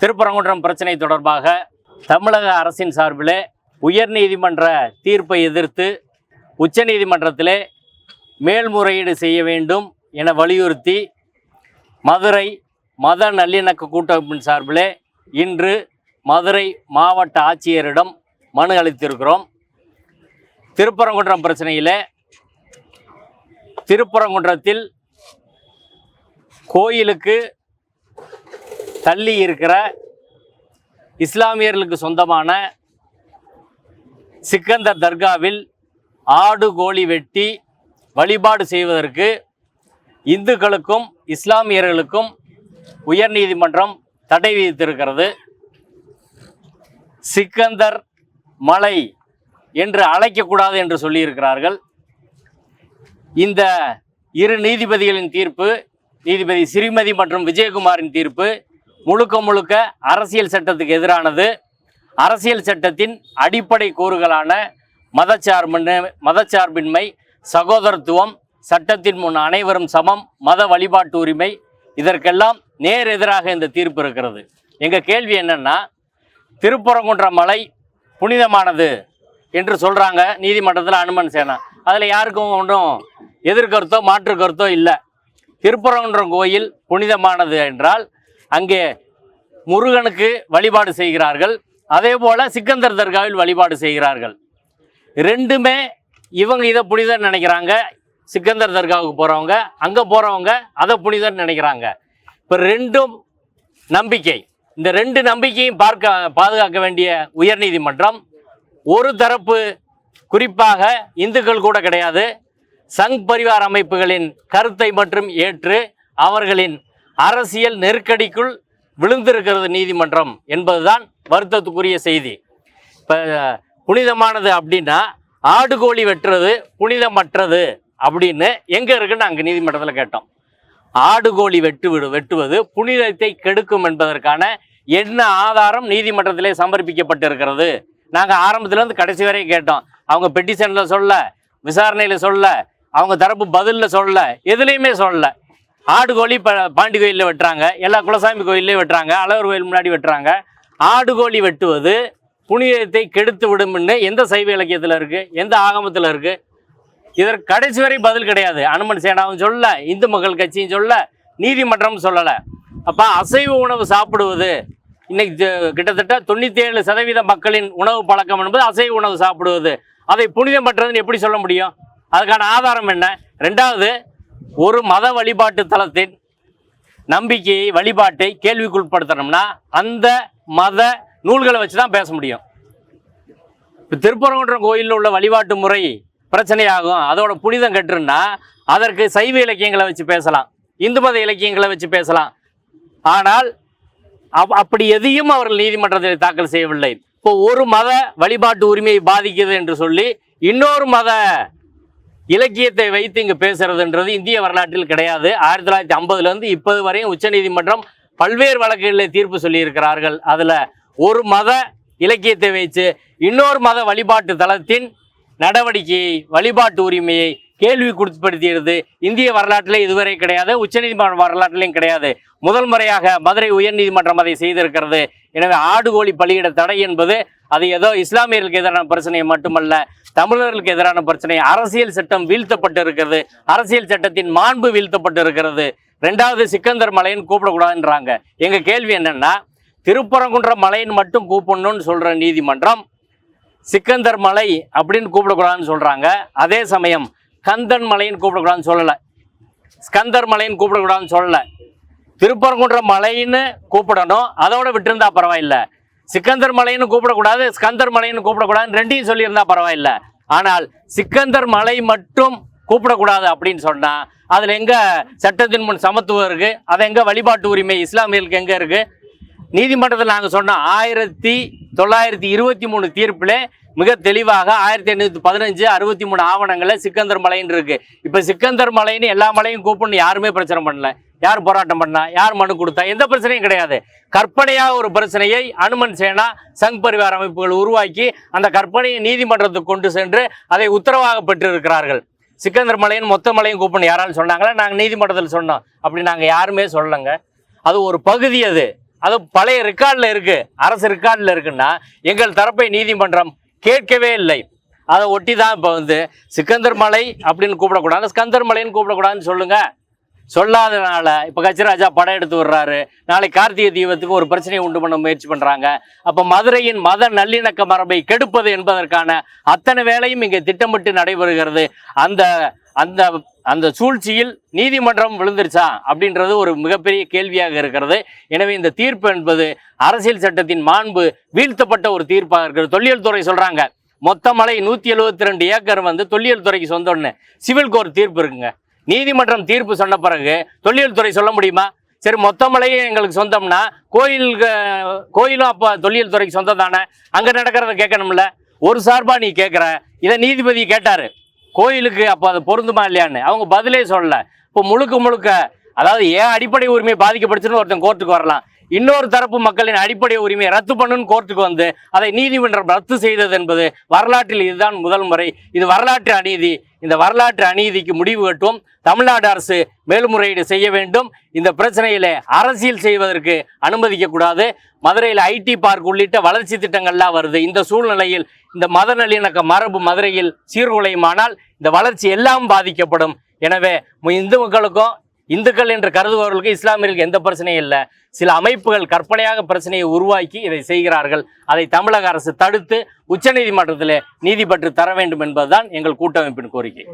திருப்பரங்குன்றம் பிரச்சனை தொடர்பாக தமிழக அரசின் சார்பில் உயர்நீதிமன்ற தீர்ப்பை எதிர்த்து உச்சநீதிமன்றத்திலே மேல்முறையீடு செய்ய வேண்டும் என வலியுறுத்தி மதுரை மத நல்லிணக்க கூட்டமைப்பின் சார்பிலே இன்று மதுரை மாவட்ட ஆட்சியரிடம் மனு அளித்திருக்கிறோம். திருப்பரங்குன்றம் பிரச்சனையில் திருப்பரங்குன்றத்தில் கோயிலுக்கு தள்ளி இருக்கிற இஸ்லாமியர்களுக்கு சொந்தமான சிக்கந்தர் தர்காவில் ஆடு கோழி வெட்டி வழிபாடு செய்வதற்கு இந்துக்களுக்கும் இஸ்லாமியர்களுக்கும் உயர்நீதிமன்றம் தடை விதித்திருக்கிறது. சிக்கந்தர் மலை என்று அழைக்கக்கூடாது என்று சொல்லியிருக்கிறார்கள். இந்த இரு நீதிபதிகளின் தீர்ப்பு நீதிபதி ஸ்ரீமதி மற்றும் விஜயகுமாரின் தீர்ப்பு முழுக்க முழுக்க அரசியல் சட்டத்துக்கு எதிரானது. அரசியல் சட்டத்தின் அடிப்படை கூறுகளான மதச்சார்பின்மை மதச்சார்பின்மை சகோதரத்துவம் சட்டத்தின் முன் அனைவரும் சமம் மத வழிபாட்டு உரிமை இதற்கெல்லாம் நேர் எதிராக இந்த தீர்ப்பு இருக்கிறது. எங்கள் கேள்வி என்னென்னா திருப்பரங்குன்ற மலை புனிதமானது என்று சொல்கிறாங்க நீதிமன்றத்தில் அனுமன் சேனா. அதில் யாருக்கும் ஒன்றும் எதிர்கருத்தோ மாற்று கருத்தோ இல்லை. திருப்பரங்குன்றம் கோயில் புனிதமானது என்றால் அங்கே முருகனுக்கு வழிபாடு செய்கிறார்கள். அதே போல் சிக்கந்தர் தர்காவில் வழிபாடு செய்கிறார்கள். ரெண்டுமே இவங்க இதை புனிதம் நினைக்கிறாங்க. சிக்கந்தர் தர்காவுக்கு போகிறவங்க அங்கே போகிறவங்க அதை புனிதம் நினைக்கிறாங்க. இப்போ ரெண்டும் நம்பிக்கை. இந்த ரெண்டு நம்பிக்கையும் பார்க்க பாதுகாக்க வேண்டிய உயர்நீதிமன்றம். ஒரு தரப்பு குறிப்பாக இந்துக்கள் கூட கிடையாது. சங் பரிவார் அமைப்புகளின் கருத்தை மட்டும் ஏற்று அவர்களின் அரசியல் நெருக்கடிக்குள் விழுந்திருக்கிறது நீதிமன்றம் என்பதுதான் வருத்தத்துக்குரிய செய்தி. இப்போ புனிதமானது அப்படின்னா ஆடு கோழி வெட்டுறது புனிதமற்றது அப்படின்னு எங்கே இருக்குன்னு அங்கே நீதிமன்றத்தில் கேட்டோம். ஆடு கோழி வெட்டு விடு வெட்டுவது புனிதத்தை கெடுக்கும் என்பதற்கான என்ன ஆதாரம் நீதிமன்றத்திலே சமர்ப்பிக்கப்பட்டிருக்கிறது? நாங்கள் ஆரம்பத்துலேருந்து கடைசி வரையும் கேட்டோம். அவங்க பெட்டிஷனில் சொல்ல விசாரணையில் சொல்ல அவங்க தரப்பு பதிலில் சொல்ல எதுலேயுமே சொல்லலை ஆடு கோழி ப பாண்டி கோயிலில் வெட்டுறாங்க. எல்லா குலசாமி கோயிலையும் வெட்டுறாங்க. அழகர் கோயில் முன்னாடி வெட்டுறாங்க. ஆடு கோழி வெட்டுவது புனிதத்தை கெடுத்து விடும்னு எந்த சைவ இலக்கியத்தில் இருக்குது எந்த ஆகமத்தில் இருக்குது இதற்கு கடைசி வரை பதில் கிடையாது. அனுமன் சேனாவும் சொல்ல இந்து மக்கள் கட்சியும் சொல்ல நீதிமன்றம் சொல்லலை. அப்போ அசைவ உணவு சாப்பிடுவது இன்னைக்கு கிட்டத்தட்ட தொண்ணூற்றி ஏழு சதவீத மக்களின் உணவு பழக்கம் என்பது அசைவ உணவு சாப்பிடுவது. அதை புனிதம் பற்றதுன்னு எப்படி சொல்ல முடியும்? அதுக்கான ஆதாரம் என்ன? ரெண்டாவது ஒரு மத வழிபாட்டு தலத்தின் நம்பிக்கையை வழிபாட்டை கேள்விக்குட்படுத்தணும்னா அந்த மத நூல்களை வச்சு தான் பேச முடியும். இப்போ திருப்பரங்குன்றம் கோயிலில் உள்ள வழிபாட்டு முறை பிரச்சனையாகும். அதோட புனிதம் கட்டுருன்னா அதற்கு சைவ இலக்கியங்களை வச்சு பேசலாம். இந்து மத இலக்கியங்களை வச்சு பேசலாம். ஆனால் அப் அப்படி எதையும் அவர்கள் நீதிமன்றத்தில் தாக்கல் செய்யவில்லை. இப்போ ஒரு மத வழிபாட்டு உரிமையை பாதிக்குது என்று சொல்லி இன்னொரு மத இலக்கியத்தை வைத்து இங்கு பேசுறதுன்றது இந்திய வரலாற்றில் கிடையாது. ஆயிரத்தி தொள்ளாயிரத்தி ஐம்பதுலேருந்து இப்போது வரையும் உச்சநீதிமன்றம் பல்வேறு வழக்குகளில் தீர்ப்பு சொல்லியிருக்கிறார்கள். அதில் ஒரு மத இலக்கியத்தை வைத்து இன்னொரு மத வழிபாட்டு தளத்தின் நடவடிக்கையை வழிபாட்டு உரிமையை கேள்விக்குட்படுத்தியது இந்திய வரலாற்றில் இதுவரை கிடையாது உச்சநீதிமன்ற வரலாற்றிலையும் கிடையாது. முதல் முறையாக மதுரை உயர்நீதிமன்றம் அதை செய்திருக்கிறது. எனவே ஆடு கோழி பலியிட தடை என்பது அது ஏதோ இஸ்லாமியர்களுக்கு எதிரான பிரச்சனை மட்டுமல்ல தமிழர்களுக்கு எதிரான பிரச்சனை. அரசியல் சட்டம் வீழ்த்தப்பட்டு இருக்கிறது அரசியல் சட்டத்தின் மாண்பு வீழ்த்தப்பட்டு இருக்கிறது ரெண்டாவது சிக்கந்தர் மலைன்னு கூப்பிடக்கூடாதுன்றாங்க. எங்க கேள்வி என்னன்னா திருப்பரங்குன்ற மலைன்னு மட்டும் கூப்பிடணும்னு சொல்ற நீதிமன்றம் சிக்கந்தர் மலை அப்படின்னு கூப்பிடக்கூடாதுன்னு சொல்றாங்க. அதே சமயம் கந்தன் மலைன்னு கூப்பிடக்கூடாதுன்னு சொல்லலை. ஸ்கந்தர் மலைன்னு கூப்பிடக்கூடாதுன்னு சொல்லலை. திருப்பரங்குன்ற மலைன்னு கூப்பிடணும். அதோட விட்டுருந்தா பரவாயில்ல. சிக்கந்தர் மலைன்னு கூப்பிடக்கூடாது ஸ்கந்தர் மலைன்னு கூப்பிடக்கூடாதுன்னு ரெண்டையும் சொல்லியிருந்தா பரவாயில்ல. ஆனால் சிக்கந்தர் மலை மட்டும் கூப்பிடக்கூடாது அப்படின்னு சொன்னால் அதில் எங்கே சட்டத்தின் முன் சமத்துவம் இருக்குது அது எங்கே வழிபாட்டு உரிமை இஸ்லாமியர்களுக்கு எங்கே இருக்குது நீதிமன்றத்தில் நாங்கள் சொன்னோம் ஆயிரத்தி தொள்ளாயிரத்தி இருபத்தி மூணு தீர்ப்பில் மிக தெளிவாக ஆயிரத்தி எண்ணூற்றி பதினஞ்சு அறுபத்தி மூணு ஆவணங்களில் சிக்கந்தர் மலைன்னு இருக்குது இப்போ சிக்கந்தர் மலைன்னு எல்லா மலையும் கூப்பிடணும் யாருமே பிரச்சனை பண்ணல. யார் போராட்டம் பண்ணா யார் மனு கொடுத்தா எந்த பிரச்சனையும் கிடையாது. கற்பனையாக ஒரு பிரச்சனையை அனுமன் சேனா சங் பரிவார அமைப்புகள் உருவாக்கி அந்த கற்பனையை நீதிமன்றத்துக்கு கொண்டு சென்று அதை உத்தரவாக பெற்றிருக்கிறார்கள். சிக்கந்தர் மலையின் மொத்த மலையும் கூப்பிடணும். யாராலும் சொன்னாங்களா? நாங்கள் நீதிமன்றத்தில் சொன்னோம். அப்படி நாங்கள் யாருமே சொல்லலைங்க. அது ஒரு பகுதி அது. அது பழைய ரெக்கார்டில் இருக்குது அரசு ரெக்கார்டில் இருக்குன்னா எங்கள் தரப்பை நீதிமன்றம் கேட்கவே இல்லை. அதை ஒட்டி தான் இப்போ வந்து சிக்கந்தர் மலை அப்படின்னு கூப்பிடக்கூடாது. ஸ்கந்தர் மலைன்னு கூப்பிடக்கூடாதுன்னு சொல்லுங்கள் சொல்லாதனால இப்போ கச்சிராஜா படம் எடுத்து விடுறாரு. நாளை கார்த்திகை தீபத்துக்கு ஒரு பிரச்சனையை உண்டு பண்ண முயற்சி பண்ணுறாங்க அப்போ மதுரையின் மத நல்லிணக்க மரபை கெடுப்பது என்பதற்கான அத்தனை வேலையும் இங்கே திட்டமிட்டு நடைபெறுகிறது. அந்த அந்த அந்த சூழ்ச்சியில் நீதிமன்றம் விழுந்துருச்சா அப்படின்றது ஒரு மிகப்பெரிய கேள்வியாக இருக்கிறது. எனவே இந்த தீர்ப்பு என்பது அரசியல் சட்டத்தின் மாண்பு வீழ்த்தப்பட்ட ஒரு தீர்ப்பாக இருக்கிறது. தொல்லியல் துறை சொல்கிறாங்க மொத்த மலை நூற்றி எழுபத்தி ரெண்டு ஏக்கர் வந்து தொல்லியல் துறைக்கு சொந்தம்னு சிவில் கோர்ட் தீர்ப்பு இருக்குங்க. நீதிமன்றம் தீர்ப்பு சொன்ன பிறகு தொல்லியல் துறை சொல்ல முடியுமா? சரி மொத்தமலையும் எங்களுக்கு சொந்தம்னா கோயில் கோயிலும் அப்போ தொல்லியல் துறைக்கு சொந்தம் தானே அங்கே நடக்கிறத கேட்கணும்ல. ஒரு சார்பாக நீ கேட்குற இதை நீதிபதி கேட்டார். கோயிலுக்கு அப்போ அது பொருந்துமா இல்லையான்னு. அவங்க பதிலே சொல்லலை. இப்போ முழுக்க முழுக்க அதாவது ஏன் அடிப்படை உரிமை பாதிக்கப்படுச்சுன்னு ஒருத்தன் கோர்ட்டுக்கு வரலாம். இன்னொரு தரப்பு மக்களின் அடிப்படை உரிமையை ரத்து பண்ணுன்னு கோர்ட்டுக்கு வந்து அதை நீதிமன்றம் ரத்து செய்தது என்பது வரலாற்றில் இதுதான் முதல் முறை. இது வரலாற்று அநீதி. இந்த வரலாற்று அநீதிக்கு முடிவு கட்டும். தமிழ்நாடு அரசு மேல்முறையீடு செய்ய வேண்டும். இந்த பிரச்சனையில அரசியல் செய்வதற்கு அனுமதிக்க கூடாது மதுரையில் ஐடி பார்க் உள்ளிட்ட வளர்ச்சி திட்டங்கள்லாம் வருது. இந்த சூழ்நிலையில் இந்த மத நல்லிணக்க மரபு மதுரையில் சீர்குலையுமானால் இந்த வளர்ச்சி எல்லாம் பாதிக்கப்படும். எனவே இந்து மக்களுக்கும் இந்துக்கள் என்று கருதுபவர்களுக்கு இஸ்லாமியர்களுக்கு எந்த பிரச்சனையும் இல்லை. சில அமைப்புகள் கற்பனையாக பிரச்சனையை உருவாக்கி இதை செய்கிறார்கள். அதை தமிழக அரசு தடுத்து உச்சநீதிமன்றத்தில் நீதி பெற்று தர வேண்டும் என்பதுதான் எங்கள் கூட்டமைப்பின் கோரிக்கை.